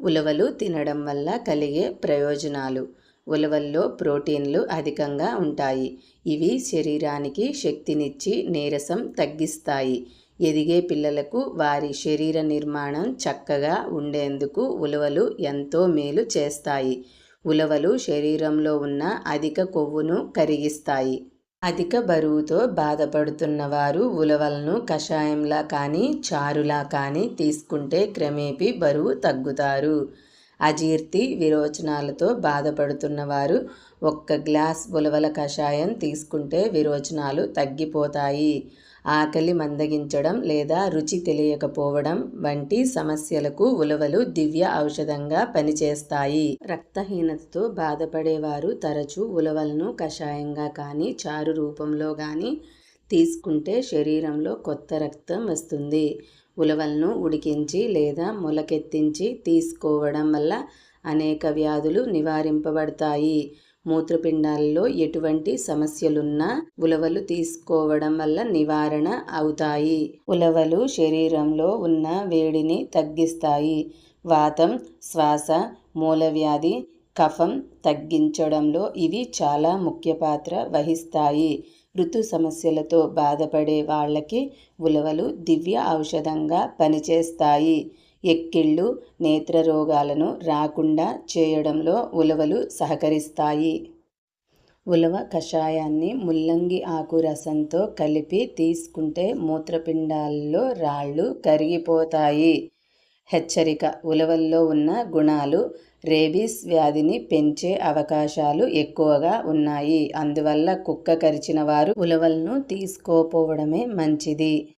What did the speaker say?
ఉలవలు తినడం వల్ల కలిగే ప్రయోజనాలు. ఉలవల్లో ప్రోటీన్లు అధికంగా ఉంటాయి. ఇవి శరీరానికి శక్తినిచ్చి నీరసం తగ్గిస్తాయి. ఎదిగే పిల్లలకు వారి శరీర నిర్మాణం చక్కగా ఉండేందుకు ఉలవలు ఎంతో మేలు చేస్తాయి. ఉలవలు శరీరంలో ఉన్న అధిక కొవ్వును కరిగిస్తాయి. అధిక బరువుతో బాధపడుతున్న వారు ఉలవలను కషాయంలా కానీ చారులా కానీ తీసుకుంటే క్రమేపీ బరువు తగ్గుతారు. అజీర్తి విరోచనాలతో బాధపడుతున్న వారు ఒక్క గ్లాస్ ఉలవల కషాయం తీసుకుంటే విరోచనాలు తగ్గిపోతాయి. ఆకలి మందగించడం లేదా రుచి తెలియకపోవడం వంటి సమస్యలకు ఉలవలు దివ్య ఔషధంగా పనిచేస్తాయి. రక్తహీనతతో బాధపడేవారు తరచూ ఉలవలను కషాయంగా కానీ చారు రూపంలో కానీ తీసుకుంటే శరీరంలో కొత్త రక్తం వస్తుంది. ఉలవలను ఉడికించి లేదా మొలకెత్తించి తీసుకోవడం వల్ల అనేక వ్యాధులు నివారింపబడతాయి. మూత్రపిండాలలో ఎటువంటి సమస్యలున్నా ఉలవలు తీసుకోవడం వల్ల నివారణ అవుతాయి. ఉలవలు శరీరంలో ఉన్న వేడిని తగ్గిస్తాయి. వాతం శ్వాస మూలవ్యాధి కఫం తగ్గించడంలో ఇవి చాలా ముఖ్య పాత్ర వహిస్తాయి. ఋతు సమస్యలతో బాధపడే వాళ్ళకి ఉలవలు దివ్య ఔషధంగా పనిచేస్తాయి. ఎక్కిళ్ళు నేత్ర రోగాలను రాకుండా చేయడంలో ఉలవలు సహకరిస్తాయి. ఉలవ కషాయాన్ని ముల్లంగి ఆకు రసంతో కలిపి తీసుకుంటే మూత్రపిండాల్లో రాళ్ళు కరిగిపోతాయి. హెచ్చరిక. ఉలవల్లో ఉన్న గుణాలు రేబీస్ వ్యాధిని పెంచే అవకాశాలు ఎక్కువగా ఉన్నాయి. అందువల్ల కుక్క కరిచిన వారు ఉలవలను తీసుకోపోవడమే మంచిది.